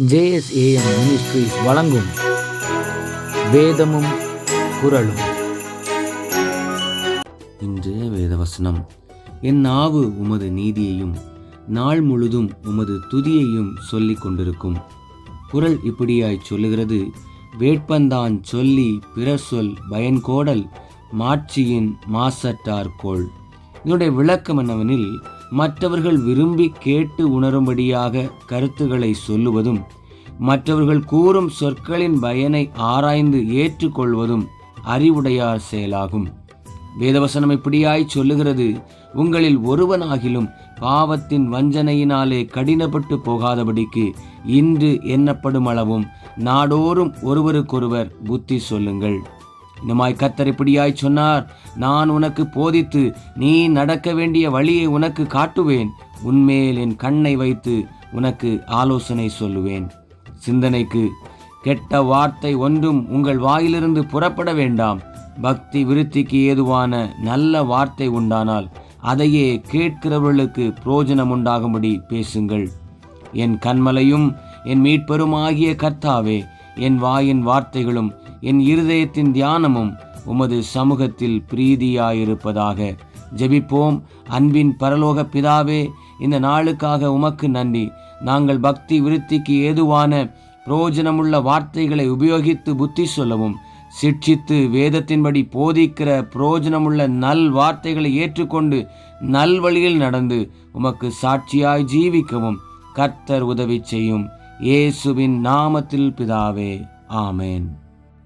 JSAM ministries வழங்கும் வேதமும் குரலும் இன்றைய வேதவசனம். என் நாவு உமது நீதியையும் நாள் முழுதும் உமது துதியையும் சொல்லிக் கொண்டிருக்கும். குரல் இப்படியாய் சொல்லுகிறது. வேட்பந்தான் சொல்லி பிறர் சொல் பயன்கோடல் மாட்சியின் மாசற்றார்கோள். இதனுடைய விளக்கம் என்னவெனில் மற்றவர்கள் விரும்பி கேட்டு உணரும்படியாக கருத்துக்களை சொல்லுவதும் மற்றவர்கள் கூறும் சொற்களின் பயனை ஆராய்ந்து ஏற்றுக்கொள்வதும் அறிவுடையார் செயலாகும். வேதவசனம் இப்படியாய் சொல்லுகிறது உங்களில் ஒருவனாகிலும் பாவத்தின் வஞ்சனையினாலே கடினப்பட்டு போகாதபடிக்கு இன்று எண்ணப்படும் அளவும் நாடோறும் ஒருவருக்கொருவர் புத்தி சொல்லுங்கள். இன்னுமாய் கத்தர் இப்படியாய் சொன்னார்? நான் உனக்கு போதித்து நீ நடக்க வேண்டிய வழியை உனக்கு காட்டுவேன். உன்மேல் என் கண்ணை வைத்து உனக்கு ஆலோசனை சொல்லுவேன். சிந்தனைக்கு கெட்ட வார்த்தை ஒன்றும் உங்கள் வாயிலிருந்து புறப்பட வேண்டாம். பக்தி விருத்திக்கு ஏதுவான நல்ல வார்த்தை உண்டானால் அதையே கேட்கிறவர்களுக்கு புரோஜனம் உண்டாகும்படி பேசுங்கள். என் கண்மலையும் என் மீட்பெருமாகிய கர்த்தாவே என் வாயின் வார்த்தைகளும் என் இருதயத்தின் தியானமும் உமது சமூகத்தில் பிரீதியாயிருப்பதாக ஜெபிப்போம். அன்பின் பரலோக பிதாவே இந்த நாளுக்காக உமக்கு நன்றி. நாங்கள் பக்தி விருத்திக்கு ஏதுவான புரோஜனமுள்ள வார்த்தைகளை உபயோகித்து புத்தி சொல்லவும் சிட்சித்து வேதத்தின்படி போதிக்கிற புரோஜனமுள்ள நல் வார்த்தைகளை ஏற்றுக்கொண்டு நல் வழியில் நடந்து உமக்கு சாட்சியாய் ஜீவிக்கவும் கர்த்தர் உதவி செய்யும். இயேசுவின் நாமத்தில் பிதாவே ஆமேன்.